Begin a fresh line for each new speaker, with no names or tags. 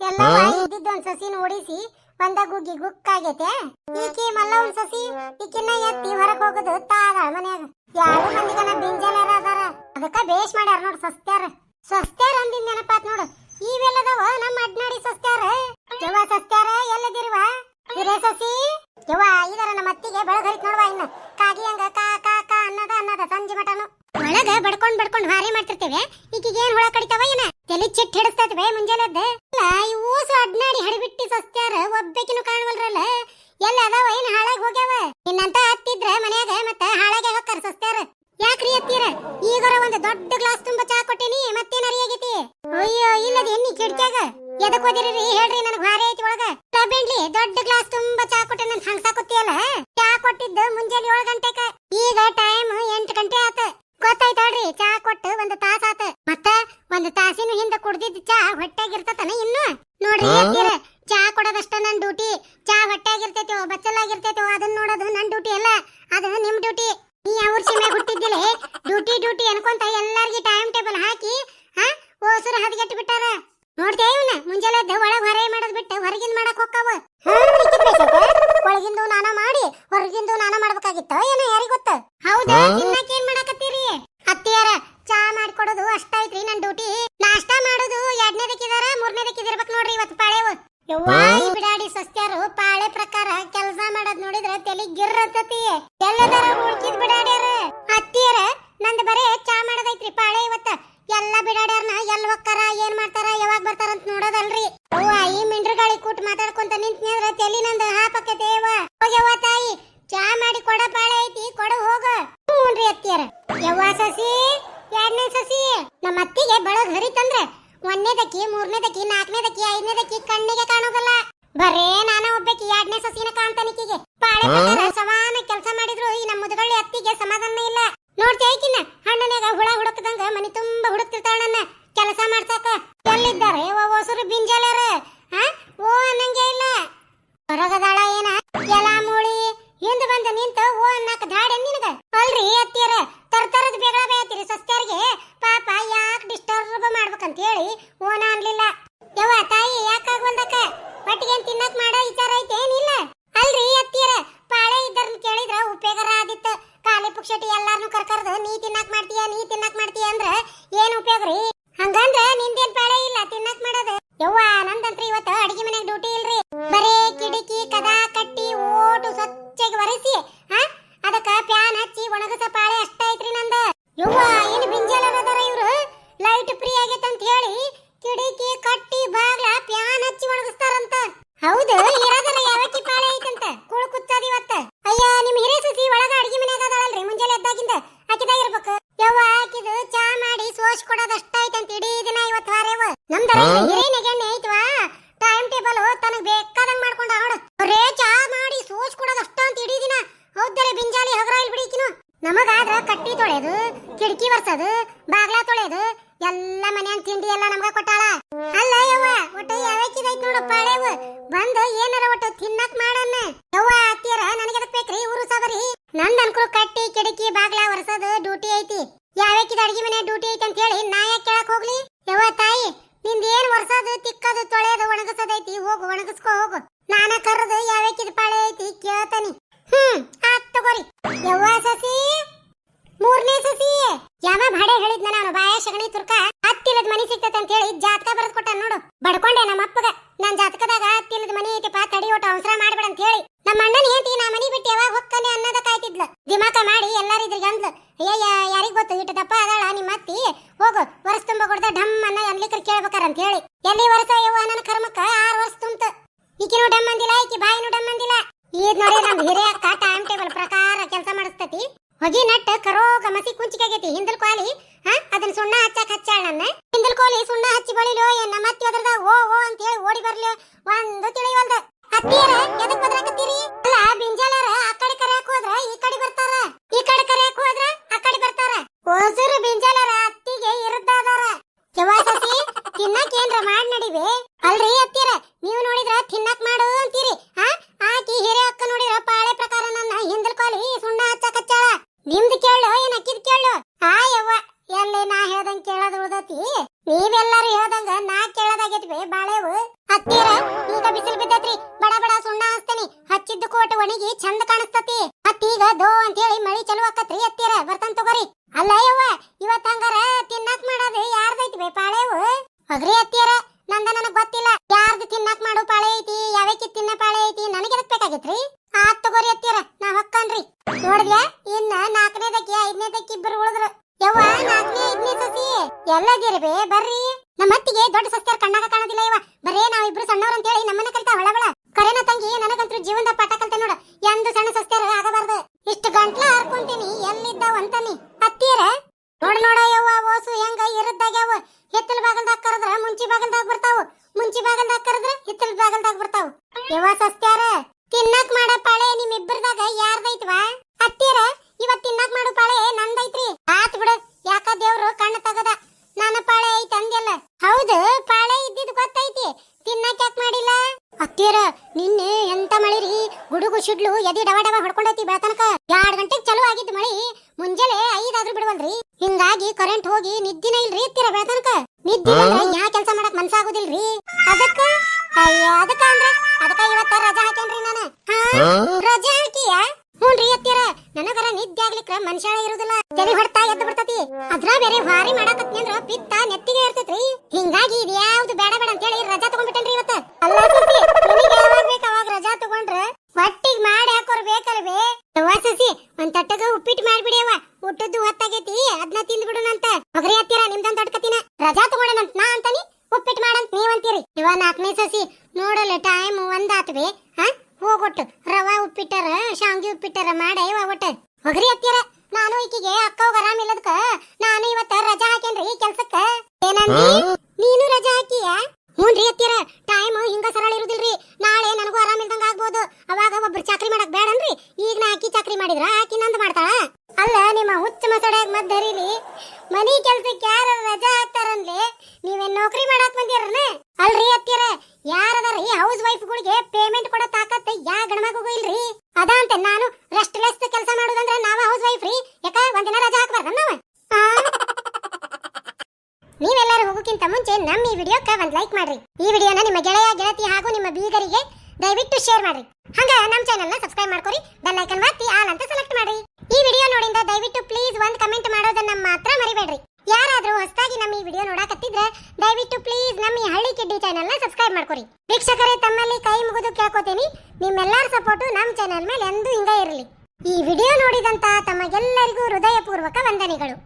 ಎಲ್ಲ ಇದ್ದಿದ್ದು ಒಂದ್ ಸಸಿನ ಓಡಿಸಿ ಒಂದ ಗುಗ್ಗಿ ಗುಕ್ಕಾಗೈತೆ. ಈಕಿ ಮಲ್ಲ ಒಂದ್ ಸಸಿ ಈಕಿನ್ನ ಎತ್ತಿ ಹೊರಗ್ ಹೋಗುದು ತಾದ ಮನ್ಯಾಗ. ಯಾರು ಮಂದಿಗನ ಬಿಂಜಲರ ಅದಾರ. ಅದಕ್ಕ ಬೇಸ್ ಮಾಡ್ಯಾರ ನೋಡ್ ಸಸ್ತ್ಯಾರ. ಸಸ್ತ್ಯಾರ ಅಂದಿದ್ ನೆನಪಾತ್ ನೋಡು. ಇವೆಲ್ಲದವ ನಮ್ಮ ಅಡ್ನಾಡಿ ಸಸ್ತ್ಯಾರ. ಯವ್ವ ಸಸ್ತ್ಯಾರ ಎಲ್ಲದಿರುವ ಹಿರೇ ಸಸಿ? ಯವ್ವ ಇದರ ನಮ್ಮ ಅತ್ತಿಗೆ ಬೆಳಗರಿತ್ ನೋಡ್ವಾ ಇನ್ನ. ಕಾಗಿ ಹಂಗ ಕಾ ಕಾ ಕಾ ಅನ್ನದ ಅನ್ನದ ಸಂಜೆ ಮಟನು. ಒಳಗ ಬಡ್ಕೊಂಡ್ ಬಡ್ಕೊಂಡ್ ಹಾರಿ ಮಾಡ್ತಿರ್ತೇವೆ. ಈಕಿಗೆ ಏನ್ ಹುಳ ಕಡಿತಾವ ಏನ? ತಲೆ ಚಿಟ್ ಬೇ ಮುಂಜಾನೆ ಇಲ್ಲ ಈ ಊಸು ಅಡ್ನಾಡಿ ಹಡಿಬಿಟ್ಟಿ ಸಸ್ತ್ಯಾರ ಒಬ್ಬಕಿನೂ ಕಾಣವಲ್ರಲ್ಲ. ಎಲ್ಲ ಅದಾವ, ಏನ್ ಹಾಳಾಗಿ ಹೋಗ್ಯಾವ? ಇನ್ನಂತ ಹತ್ತಿದ್ರ ಮನ್ಯಾಗ ಮತ್ತ ಹಾಳಾಗೆ ಹೋಗ್ತಾರ ಸಸ್ತ್ಯಾರ ಯಾಕ್ರಿ ಎತ್ತೀರ ಈಗರ ಒಂದು ದೊಡ್ಡ ಗ್ಲಾಸ್ ತುಂಬಾ ಚಾ ಕೊಟ್ಟಿನಿ ಮತ್ತೇನ್ ಅರಿಯಾಗೈತಿ ಅಯ್ಯೋ ಇಲ್ಲದ ಎಣ್ಣಿ ಕಿಡ್ಕ್ಯಾಗ ಎದಕ್ ಓದಿರಿ ಹೇಳ್ರಿ ನನಗ್ ಭಾರಿ ಐತಿ ಒಳಗ ತಬೇಡ್ಲಿ ದೊಡ್ಡ ಗ್ಲಾಸ್ ತುಂಬಾ ಚಾ ಕೊಟ್ಟೆ ನನ್ ಹಂಗ್ಸಾಕೊತ್ತಿಯಲ್ಲ ಚಾ ಕೊಟ್ಟಿದ್ದು ಮುಂಜಾನೆ ಏಳು ಗಂಟೆಕ ಈಗ ಟೈಮ್ ಎಂಟು ಗಂಟೆ ಆತ ಗೊತ್ತಾಯ್ತಾಳ್ರಿ ಚಾ ಕೊಟ್ಟು ಒಂದು ತಾಸ ಆತ ಮತ್ತ ಒಂದು ತಾಸಿನ ಹಿಂದ ಕುಡ್ದಿದ್ ಚಾ ಹೊಟ್ಟೆಗಿರ್ತತನ ಇನ್ನು ನೋಡ್ರಿ ಎತ್ತೀರ ಚಾ ಕೊಡೋದಷ್ಟ ನನ್ ಡ್ಯೂಟಿ ಚಾ ಹೊಟ್ಟೆಗಿರ್ತೈತೋ ಬಚ್ಚಲಾಗಿರ್ತೈತೋ ಅದನ್ನ ನೋಡೋದು ನನ್ ಡ್ಯೂಟಿ ಅಲ್ಲ ಅದು ನಿಮ್ ಡ್ಯೂಟಿ ನೀ ಅವ್ರ ಸೀಮೆ ಹುಟ್ಟಿದ್ದಿಲ್ಲ ಡ್ಯೂಟಿ ಡ್ಯೂಟಿ ಅನ್ಕೊಂತ ಎಲ್ಲಾರ್ಗಿ ಟೈಮ್ ಟೇಬಲ್ ಹಾಕಿ ಹಾ ಓಸರು ಹದಗೆಟ್ಟು ಬಿಟ್ಟಾರ ನೋಡ್ತೇ ಇವನ ಮುಂಜಾನೆ ಎದ್ದು ಒಳಗ್ ಹೊರೆ ಮಾಡೋದ್ ಬಿಟ್ಟು ಹೊರಗಿಂದ ಮಾಡಕ್ ಹೋಗ್ತಾವ ಒಳಗಿಂದು ನಾನ ಮಾಡಿ ಹೊರಗಿಂದು ನಾನ ಮಾಡ್ಬೇಕಾಗಿತ್ತ ಏನೋ ಯಾರಿಗ್ ಗೊತ್ತ ಹೌದಾ ತಿನ್ನಕ್ ಏನ್ ಮಾಡಕತ್ತೀರಿ ಅತ್ತಿಯಾರ ಚಾ ಮಾಡ್ಕೊಡೋದು ಅಷ್ಟ ಐತ್ರಿ ನನ್ ಡ್ಯೂಟಿ ನಾಷ್ಟ ಮಾಡೋದು ಎರಡನೇದಕ್ಕಿದಾರ ಮೂರನೇದಕ್ಕಿದಿರ್ಬೇಕು ನೋಡ್ರಿ ಇವತ್ತು ಪಾಳೆವು ಯವ್ವಾ ಈ ಬಿಡಾಡಿ ಸಸ್ತ್ಯಾರು ಪಾಳೆ ಪ್ರಕಾರ ಕೆಲಸ ಮಾಡೋದ್ ನೋಡಿದ್ರೆ ತಲೆ ಗಿರ್ರತತಿ ಎಲ್ಲದಾರ ಹುಡ್ಕಿದ್ ಬಿಡಾಡ್ಯಾರ ಅತ್ತಿಯರ ನಂದ್ ಬರೇ ಚಾ ಮಾಡೋದೈತ್ರಿ ಪಾಳೆ ಇವತ್ತ. ಎಲ್ಲ ಬಿಡಾಡ್ಯಾರ್ನ ಎಲ್ ಹೋಗ್ತಾರ ಏನ್ ಮಾಡ್ತಾರ ಯಾವಾಗ ಬರ್ತಾರ ಅಂತ ನೋಡೋದಲ್ರಿ. ಅವ್ವ ಈ ಮಿಂಡ್ರಗಾಳಿ ಕೂಟ್ ಮಾತಾಡ್ಕೊಂತ ನಿಂತ್ನ್ಯಾದ್ರ ತಲಿ ನಂದು ಹಾಪಕ್ಕೆ ಹೋಗ್ಯವ್ವ ತಾಯಿ ಚಾ ಮಾಡಿ ಕೊಡ ಪಾಳೆ ಐತಿ ಕೊಡ ಹೋಗ. ಹ್ಞೂನ್ರಿ ಅತ್ತಿಯರ. ಯವ್ವ ಸಸಿ ಎರಡನೇ ಸಸಿ. ನಮ್ಮ ಅತ್ತಿಗೆ ಬಳಗ್ ಹರಿತಂದ್ರೆ ಒಂದನೇದಕ್ಕಿ ಮೂರನೇದಕ್ಕಿ ನಾಲ್ಕನೇದಕ್ಕಿ ಐದನೇದಕ್ಕಿ ಕಣ್ಣಿಗೆ ಕಾಣೋದಲ್ಲ. ಬರೇ ನಾನ ಒಬ್ಬಾಕಿ ಎರಡನೇ ಸಸಿನ ಕಾಣ್ತಾನಿಕ್ಕಿಗೆ ಪಾಳೆ ಪ್ರಕಾರ ಸಮಾನ ಕೆಲಸ ಮಾಡಿದ್ರು ಈ ನಮ್ಮ ಮುದುಗಳ್ಳಿ ಅತ್ತಿಗೆ ಸಮಾಧಾನ ಇಲ್ಲ ನೋಡ್ತಿ ಐಕಿನ ಹಣ್ಣನ್ಯಾಗ ಹುಳ ಹುಡುಕದಂಗ ಮನಿ ತುಂಬಾ ಹುಡುಕ್ತಿರ್ತಾಳ ನನ್ನ ಕೆಲಸ ಮಾಡ್ಸಾಕ ಎಲ್ಲಿದ್ದಾರೆ ಹೊಸರು ಬಿಂಜಾಲರ ಹಾ ಓ ಅನ್ನಂಗೆ ಇಲ್ಲ ಹೊರಗದಾಳ ಏನ ಎಲ ಮೂಳಿ ಹಿಂದ್ ಬಂದ ನಿಂತ ಓ ಅನ್ನಕ ದಾಡಿ ನಿನಗ ಅಲ್ರಿ ಅತ್ತಿಯರ ತರ್ತರದ ಬೇಗಳ ಬೇಯತ್ತೀರಿ ಸಸ್ತ್ಯಾರಿಗೆ ಪಾಪ ಯಾಕೆ ಡಿಸ್ಟರ್ಬ್ ಮಾಡ್ಬೇಕಂತ ಹೇಳಿ ಓನ ಅನ್ಲಿಲ್ಲ ಯವ್ವ ತಾಯಿ ಯಾಕಾಗ್ವಲ್ದಕ್ಕ ಒಟ್ಟಿಗೆ ಏನ್ ತಿನ್ನಕ್ ಮಾಡೋ ವಿಚಾರ ಐತೆ ಏನಿಲ್ಲ ಅಲ್ರಿ ಅತ್ತಿಯರ ಪಾಳೆ ಇದ್ದರ್ನ ಕೇಳಿದ್ರ ಉಪಯೋಗರ ಆದಿತ್ತ ಕಾಲಿ ಪುಕ್ಷಟಿ ಎಲ್ಲಾರ್ನು ಕರ್ಕರ್ದು ನೀ ತಿನ್ನಕ್ ಮಾಡ್ತೀಯ ನೀ ತಿನ್ನಕ್ ಮಾಡ್ತೀಯ ಅಂದ್ರ ಏನ್ ಉಪಯೋಗ ರೀ ಹಂಗಂದ್ರ ನಿಂದೇನ್ ಪಾಳೆ ಇಲ್ಲ ತಿನ್ನಕ್ ಮಾಡೋದು ಯವ್ವ ನಂದಂತ್ರಿ ಇವತ್ತ ಅಡಿಗೆ ಮನೆಗ್ ಡ್ಯೂಟಿ ಇಲ್ರಿ ಬರೇ ಕಿಟಕಿ ಕದಾ ಕಟ್ಟಿ ಓಟು ಸ್ವಚ್ಛಗೆ ಒರೆಸಿ ಹಾ ಅದಕ್ಕ ಪ್ಯಾನ್ ಹಚ್ಚಿ ಒಣಗಸ ಪಾಳೆ ಅಷ್ಟ ಐತ್ರಿ ನಂದ ಯವ್ವ ಏನು ಬಿಂಜಲರ ಅದಾರ ಇವ್ರು ಲೈಟ್ ಫ್ರೀ ಆಗೈತೆ ಅಂತ ಹೇಳಿ ಕಿಟಕಿ ಕಟ್ಟಿ ಬಾಗ್ಲ ಪ್ಯಾನ್ ಹಚ್ಚಿ ಒಣಗಿಸ್ತಾರಂತ ಹೌದು ಇರೋದರ ಯಾವಕ್ಕಿ ಪಾಳೆ ಐತಂತ ಕೂಳು ಕುಚ್ಚದ ಇವತ್ತ ಅಯ್ಯ ನಿಮ್ ಹಿರೇ ಸುಸಿ ಒಳಗ ಅಡಿಗೆ ಮನ್ಯಾಗ ಅದಾಳಲ್ರಿ ಮುಂಜಾನೆ ಎದ್ದಾಗಿಂದ ಆಕಿದಾಗ ಇರ್ಬೇಕು ಯವ್ವ ಆಕಿದು ಚಾ ಮಾಡಿ ಕೊಡೋದು ಕೊಡೋದಷ್ಟ ಅಂತ ಇಡೀ ದಿನ ಇವತ್ತು ಹಾರೇವ ನಮ್ದರ ಹಿರೇ ನೆಗೆಣ್ಣೆ ಐತ್ವಾ? ಟೈಮ್ ಟೇಬಲ್ ತನಗ್ ಬೇಕಾದಂಗ್ ಮಾಡ್ಕೊಂಡ ನೋಡು. ಬರೇ ಚಾ ಮಾಡಿ ಸೋಸ್ ಕೊಡೋದಷ್ಟ ಅಂತ ಇಡೀ ದಿನ. ಹೌದರೆ ಬಿಂಜಾಲಿ ಹಗರ ಇಲ್ಲಿ ಬಿಡಿಕಿನು ನಮಗಾದ್ರ ಕಟ್ಟಿ ತೊಳೆದು ಕಿಟಕಿ ಬರ್ಸದು ಬಾಗ್ಲ ತೊಳೆದು ಎಲ್ಲ ಮನ್ಯಾನ್ ತಿಂಡಿ ಎಲ್ಲ ನಮ್ಗ ಕೊಟ್ಟಾಳ. ಅಲ್ಲ ಯವ್ವ ಒಟ್ಟು ಯಾವಕ್ಕಿದೈತ್ ನೋಡು ಪಾಳೆವು ಬಂದು ಏನಾರ ಒಟ್ಟು ತಿನ್ನಕ್ ಮಾಡನ್ನ ಯವ್ವ ಅತ್ತಿಯರ ನನಗೆ ಬೇಕ್ರಿ ಊರು ಸಬರಿ? ನಂದ್ ಅನ್ಕರು ಕಟ್ಟಿ ಕಿಡಕಿ ಬಾಗ್ಲ ಒರೆಸೋದು ಡ್ಯೂಟಿ ಐತಿ. ಯಾವಕ್ಕಿದ ಅಡಿಗೆ ಮನೆ ಡ್ಯೂಟಿ ಐತೆ ಅಂತ ಹೇಳಿ, ನಾ ಯಾಕೆ ಕೇಳಕ್ ಹೋಗ್ಲಿ? ಯವ ತಾಯಿ, ನಿಂದ ಏನ್ ಒರ್ಸೋದು, ತಿಕ್ಕದು ತೊಳೆದು ಐತಿ ಹೋಗು, ಒಣಗಿಸ್ಕೋ, ಹೋಗು. ನಾನ ಕರ್ದು ಯಾವ್ಯಾಕಿದ ಪಾಳೆ ಐತಿ ಕೇಳ್ತಾನಿ. ಹ್ಮ್, ಆತ್ ತಗೋರಿ. ಯವ್ವ ಸಸಿ? ಮೂರನೇ ಸಸಿ? ಯಾವ ಭಾಡೆ ಹೇಳಿದ್ನ ನಾನು? ಬಾಯ ಶಗಣಿ ತುರ್ಕ. ಹತ್ತಿಲದ ಮನಿ ಸಿಗ್ತೈತೆ ಅಂತ ಹೇಳಿ ಜಾತಕ ಬರೆದು ಕೊಟ್ಟ ನೋಡು. ಬಡ್ಕೊಂಡೆ ನಮ್ಮ ಅಪ್ಪಗ. ನಾನ್ ಜಾತಕದಾಗ ಹತ್ತಿಲದ ಮನಿ ಐತಿಪ್ಪ ತಡಿ ಒಟ್ಟು ಅವಸರ ಮಾಡ್ಬೇಡ ಅಂತ ಹೇಳಿ. ನಮ್ಮ ಅಣ್ಣನ ಹೇಳ್ತಿ ನಾ ಮನಿ ಬಿಟ್ಟು ಯಾವಾಗ ಹೊಕ್ಕನೆ ಅನ್ನೋದ ಕಾಯ್ತಿದ್ಲ ದಿಮಾಕ ಮಾಡಿ ಎಲ್ಲಾರು ಇದ್ರಿಗೆ ಅಂದ್ಲು ಅಯ್ಯ ಯಾರಿಗ್ ಇಟ್ಟು ದಪ್ಪ ಅದಾಳ, ನಿಮ್ಮ ಅತ್ತಿ? ಹೋಗು, ವರ್ಷ ತುಂಬ ಕೊಡ್ದ ಡಮ್ ಅನ್ನ ಅನ್ಲಿಕ್ಕರ್ ಕೇಳ್ಬೇಕಾರ ಅಂತ ಹೇಳಿ ಎಲ್ಲಿ ವರ್ಷ ಯವ್ವ ನನ್ನ ಕರ್ಮಕ್ಕ? ಆರು ವರ್ಷ ತುಂಬ್ತು. ಈಕಿನೂ ಡಮ್ ಅಂದಿಲ್ಲ, ಈಕಿ ಬಾಯಿನೂ ಡಮ್ ಅಂದಿಲ್ಲ. ಈದ್ ನೋಡಿ ನಮ್ ಹಿರಿಯ ಅಕ್ಕ ಟೈಮ್ ಟೇಬಲ್ ಪ್ರಕಾರ ಕೆಲಸ ಮಾಡಿಸ್ತತಿ. ಹೊಗಿ ನಟ್ಟ ಕರೋಗ ಮಸಿ ಕುಂಚಿಕಾಗೈತಿ, ಹಿಂದಲ್ ಕೋಲಿ ಅದನ್ನ ಸುಣ್ಣ ಹಚ್ಚಕ್ ಹಚ್ಚಾಳ ನನ್ನ. ಹಿಂದಲ್ ಕೋಲಿ ಸುಣ್ಣ ಹಚ್ಚಿ ಬಳಿಲೋ ಎನ್ನ ಅತ್ತಿ ಅದ್ರದ ಓ ಓ ಅಂತ ಹೇಳಿ ಓಡಿ ಬರ್ಲಿ, ಒಂದು ತಿಳಿವಲ್ದ. ಅತ್ತಿಯರ, ಎದಕ್ ಬದ್ರಾಕತ್ತೀರಿ ಅಲ್ಲ ಬಿಂಜಾಲರ ಹಸುರು ಬಿಂಜಲರ ಅತ್ತಿಗೆ ಇರುತ್ತಾದರ ಯವ್ವ ತಿನ್ನಕ್ ಏನ್ರ ಮಾಡ್ ನಡಿವೆ? ಅಲ್ರಿ ಅತ್ತಿರ, ನೀವು ನೋಡಿದ್ರ ತಿನ್ನಕ್ ಮಾಡು ಅಂತೀರಿ ಹಾ ಆಕಿ ಹಿರೇ ಅಕ್ಕ ನೋಡಿದ್ರ ಪಾಳೆ ಪ್ರಕಾರ ನನ್ನ ಹಿಂದಲ್ ಕಾಲಿ ಸುಣ್ಣ ಹಚ್ಚ ಕಚ್ಚಾಳ. ನಿಮ್ದು ಕೇಳು, ಏನ್ ಅಕ್ಕಿದ್ ಕೇಳು? ಆ ಯವ್ವ, ಎಲ್ಲಿ ನಾ ಹೇಳ್ದಂಗ್ ಕೇಳೋದ್ ಉಳ್ದತಿ? ನೀವೆಲ್ಲಾರು ಹೇಳ್ದಂಗ ನಾ ಕೇಳದಾಗೈತ್ವೆ ಬಾಳೆವು. ಅತ್ತಿರ, ಈಗ ಬಿಸಿಲು ಬಿದ್ದೈತ್ರಿ, ಬಡ ಬಡ ಸುಣ್ಣ ಹಚ್ತೇನಿ. ಹಚ್ಚಿದ್ದು ಕೋಟ ಒಣಗಿ ಚಂದ ಕಾಣಿಸ್ತತಿ. ಅತ್ತೀಗ ದೋ ಅಂತ ಹೇಳಿ ಮಳಿ ಚಲೋ ಅಕ್ಕತ್ರಿ ಅತ್ತಿರ, ಬರ್ತನ್ ತಗೋರಿ. ಅಲ್ಲ ಯವ್ವ, ಇವತ್ ಹಂಗಾರ ತಿನ್ನಾಕ್ ಮಾಡೋದು ಯಾರ್ದೈತಿ ಬೇ ಪಾಳೆವು? ಹೋಗ್ರಿ ಅತ್ತಿಯರ ನಂದ ನನಗ್ ಗೊತ್ತಿಲ್ಲ. ಯಾರ್ದು ತಿನ್ನಕ್ ಮಾಡು ಪಾಳೆ ಐತಿ ಯಾವಕ್ಕೆ ತಿನ್ನ ಪಾಳೆ ಐತಿ, ನನಗೆ ಎದಕ್ ಬೇಕಾಗಿತ್ರಿ? ಆತ್ ತಗೋರಿ ಅತ್ತಿಯರ, ನಾ ಹೊಕ್ಕನ್ರಿ. ನೋಡಿದ್ಯಾ, ಇನ್ನ ನಾಲ್ಕನೇದಕ್ಕೆ ಐದನೇದಕ್ಕೆ ಇಬ್ಬರು ಉಳಿದ್ರು. ಯವ್ವ, ನಾಲ್ಕನೇ, ಐದನೇ ಸಸಿ? ಎಲ್ಲದಿರಿ ಬೇ, ಬರ್ರಿ. ನಮ್ಮ ಅತ್ತಿಗೆ ದೊಡ್ಡ ಸಸ್ಯಾರ ಕಣ್ಣಾಗ ಕಾಣೋದಿಲ್ಲ ಇವ ಬರೇ ನಾವಿಬ್ರು ಸಣ್ಣವ್ರ ಅಂತೇಳಿ ನಮ್ಮನ್ನ ಕಲಿತಾ ಹೊಳಬಳ ಕರೆನ ತಂಗಿ ನನಗಂತೂ ಜೀವನದ ಪಾಠ ಕಲ್ತೆ ನೋಡ ಎಂದು ಸಣ್ಣ ಸಸ್ಯಾರ ಆಗಬಾರ್ದು ಇಷ್ಟು ಗಂಟ್ಲ ಹಾರ್ಕೊಂತೀನಿ ಎಲ್ಲಿದ್ದಾವ ಅಂತಾನಿ ಹತ್ತೀರ ನೋಡ ನೋಡ ಯವ್ವ ಓಸು ಹೆಂಗ ಇರದ್ದಾಗ್ಯಾವ ಹಿತ್ತಲ ಬಾಗಲ್ದಾಗ ಕರೆದ್ರ ಮುಂಚಿ ಬಾಗಲ್ದಾಗ ಬರ್ತಾವು ಮುಂಚಿ ಬಾಗಲ್ದಾಗ ಕರೆದ್ರ ಹಿತ್ತಲ ಬಾಗಲ್ದಾಗ ಬರ್ತಾವ. ಯವ್ವ ಸಸ್ತ್ಯಾರ, ತಿನ್ನಕ್ ಮಾಡೋ ಪಾಳೆ ನಿಮ್ಮಿಬ್ಬರದಾಗ ಯಾರ್ದೈತ್ವಾ? ಅತ್ತಿಯರ ಇವತ್ ತಿನ್ನಕ್ ಮಾಡೋ ಪಾಳೆ ನಂದೈತ್ರಿ. ಆತ್ ಬಿಡು, ಯಾಕ ದೇವ್ರು ಕಣ್ಣು ತಗದ. ನನ್ನ ಪಾಳೆ ಐತಿ ಅಂದ್ಯಲ್ಲ. ಹೌದು ತಿನ್ನಕ್ ಯಾಕ್ ಮಾಡಿಲ್ಲ? ಅತ್ತಿಯರ ನಿನ್ನೆ ಎಂತ ಮಳಿರಿ? ಗುಡುಗು ಶಿಡ್ಲು ಎದಿ ಡವ ಡವ ಹೊಡ್ಕೊಂಡೈತಿ ಬೆಳತನಕ ಎರಡ್ ಗಂಟೆಗ್ ಚಲೋ ಆಗಿದ್ ಮಳಿ. ಮುಂಜಾನೆ ಐದಾದ್ರೂ ಬಿಡವಲ್ರಿ. ಹಿಂಗಾಗಿ ಕರೆಂಟ್ ಹೋಗಿ ನಿದ್ದಿನ ಇಲ್ರಿ ಅತ್ತಿರ ಬೆಳತನಕ ನಿದ್ದಿ ಯಾ ಕೆಲ್ಸ ಮಾಡಕ್ ಮನ್ಸಾಗುದಿಲ್ರಿ. ಅದಕ್ಕ? ಅಯ್ಯ ಅದಕ್ಕ ಅಂದ್ರ? ಅದಕ್ಕ ಇವತ್ತ ರಜಾ ಹಾಕೇನ್ರಿ ನಾನು. ರಜಾ ಹಾಕಿಯಾ? ಹ್ಞೂನ್ರಿ ಅತ್ತಿಯರ. ನನಗರ ನಿದ್ದೆ ಆಗ್ಲಿಕ್ಕ ಮನುಷ್ಯಾಳ ಇರುದಿಲ್ಲ. ತಲೆ ಹೊಡ್ತಾ ಎದ್ದು ಬಿಡ್ತತಿ ಅದ್ರ ಬೇರೆ ಭಾರಿ ಮಾಡಾಕತ್ನಿ ಅಂದ್ರ ಪಿತ್ತ ನೆತ್ತಿಗೆ ಇರ್ತೈತ್ರಿ. ಹಿಂಗಾಗಿ ಇದ್ಯಾವ್ದು ಬೇಡ ಬೇಡ ಬೇಡ ಅಂತೇಳಿ ರಜಾ ತಗೊಂಡ್ಬಿಟ್ಟೇನ್ರಿ ಇವತ್ತ ಅಲ್ಲ ಸಸಿ ನಿನಗೆ ಯಾವಾಗ ಬೇಕು ಅವಾಗ ರಜಾ ತಗೊಂಡ್ರ ಹೊಟ್ಟಿಗ್ ಮಾಡಿ ಹಾಕೋರ್ ಬೇಕಲ್ವೇ ಅವ್ವ ಸಸಿ ಒಂದ್ ತಟ್ಟಗ ಉಪ್ಪಿಟ್ಟು ಮಾಡ್ಬಿಡಿ ಅವ್ವ ಊಟದ್ದು ಹೊತ್ತಾಗೈತಿ ಅದ್ನ ತಿಂದ್ ಬಿಡುನಂತ ಮಗರಿ ಹತ್ತಿರ ನಿಮ್ದೊಂದ್ ದೊಡ್ಕತಿನ ರಜಾ ತಗೊಂಡನಂತ ನಾ ಅಂತಾನಿ ಉಪ್ಪಿಟ್ಟು ಮಾಡಂತ ನೀವಂತೀರಿ ಇವ ನಾಲ್ಕನೇ ಸಸಿ ನೋಡಲ್ಲ ಟೈಮ್ ಒಂದಾತ್ವಿ ಹಾ? ಹೋಗೊಟ್ಟು ರವಾ ಉಪ್ಪಿಟ್ಟರ ಶಾಂಗಿ ಉಪ್ಪಿಟ್ಟರ ಮಾಡೇ ಒಟ್ಟ. ಹೋಗ್ರಿ ಹತ್ತಿರ ನಾನು ಈಕಿಗೆ ಅಕ್ಕವ್ಗ ಆರಾಮಿಲ್ಲದಕ್ಕ ನಾನು ಇವತ್ತ ರಜಾ ಹಾಕೇನ್ರಿ ಕೆಲ್ಸಕ್ಕ? ಏನಂದಿ? ನೀನು ರಜಾ ಹಾಕಿಯ? ಹ್ಞೂನ್ರಿ ಹತ್ತಿರ ಟೈಮ್ ಹಿಂಗ ಸರಳ ಇರುದಿಲ್ರಿ. ನಾಳೆ ನನಗೂ ಆರಾಮಿಲ್ದಂಗ ಆಗ್ಬೋದು ಅವಾಗ ಒಬ್ರು ಚಾಕ್ರಿ ಮಾಡಕ್ ಬೇಡನ್ರಿ ಈಗ ನಾ ಆಕಿ ಚಾಕ್ರಿ ಮಾಡಿದ್ರ ಆಕಿ ನಂದು ಮಾಡ್ತಾಳ ಅಲ್ಲ ನಿಮ್ಮ ಹುಚ್ಚ ಮಸಡ್ಯಾಗ ಮದ್ದರಿಲಿ ಮನಿ ಕೆಲ್ಸಕ್ಕೆ ಯಾರ ರಜಾ ಹಾಕ್ತಾರನ್ಲಿ ನೀವೇನ್ ನೌಕರಿ ಮಾಡಕ್ ಬಂದಿರನ ಅಲ್ರಿ ಹತ್ತಿರ ಯಾರದಾರಿ ಹೌಸ್ ವೈಫ್ಗಳಿಗೆ ಪೇಮೆಂಟ್ ಕೊಡೋ ತಾಕತ್ ಯಾ ಗಣಮಗೂ ಇಲ್ರಿ? ಅದ ಅಂತ, ನಾನು ರೆಸ್ಟ್ಲೆಸ್ ಕೆಲಸ ಮಾಡೋದಂದ್ರೆ ನಾವ ಹೌಸ್ ವೈಫ್ ರೀ. ಯಾಕ, ಒಂದಿನ ರಜಾ ಹಾಕ್ಬಾರ್ದ ನಾವ ನೀವೆಲ್ಲರೂ ಹೋಗೋಕ್ಕಿಂತ ಮುಂಚೆ ನಮ್ಮ ಈ ವಿಡಿಯೋಕ್ಕೆ ಒಂದು ಲೈಕ್ ಮಾಡ್ರಿ. ಈ ವಿಡಿಯೋನ ನಿಮ್ಮ ಗೆಳೆಯ, ಗೆಳತಿ ಹಾಗೂ ನಿಮ್ಮ ಬೀಗರಿಗೆ ದಯವಿಟ್ಟು ಶೇರ್ ಮಾಡ್ರಿ. ಹಂಗ ನಮ್ಮ ಚಾನೆಲ್ನ ಸಬ್ಸ್ಕ್ರೈಬ್ ಮಾಡ್ಕೊರಿ ಬೆಲ್ ಐಕನ್ ಒತ್ತಿ ಆಲ್ ಅಂತ ಸೆಲೆಕ್ಟ್ ಮಾಡ್ರಿ. ಈ ವಿಡಿಯೋ ನೋಡಿಂದ ದಯವಿಟ್ಟು ಪ್ಲೀಸ್ ಒಂದು ಕಮೆಂಟ್ ಮಾಡೋದನ್ನ ಮಾತ್ರ ಮರಿಬೇಡ್ರಿ. ಯಾರಾದ್ರೂ ಹೊಸದಾಗಿ ನಮ್ಮ ಈ ವಿಡಿಯೋ ನೋಡಕತ್ತಿದ್ರೆ ದಯವಿಟ್ಟು ಪ್ಲೀಸ್ ನಮ್ಮ ಈ ಹಳ್ಳಿ ಕಿಡ್ಡಿ ಚಾನೆಲ್ನ ಸಬ್ಸ್ಕ್ರೈಬ್ ಮಾಡ್ಕೊರಿ. ವೀಕ್ಷಕರೇ, ತಮ್ಮಲ್ಲಿ ಕೈ ಮುಗಿದು ಕೇಳ್ಕೊತೀನಿ. ನಿಮ್ಮೆಲ್ಲರ ಸಪೋರ್ಟು ನಮ್ಮ ಚಾನೆಲ್ ಮೇಲೆ ಎಂದೂ ಹಿಂಗೆ ಇರಲಿ. ಈ ವಿಡಿಯೋ ನೋಡಿದಂತ ತಮಗೆಲ್ಲರಿಗೂ ಹೃದಯಪೂರ್ವಕ ವಂದನೆಗಳು.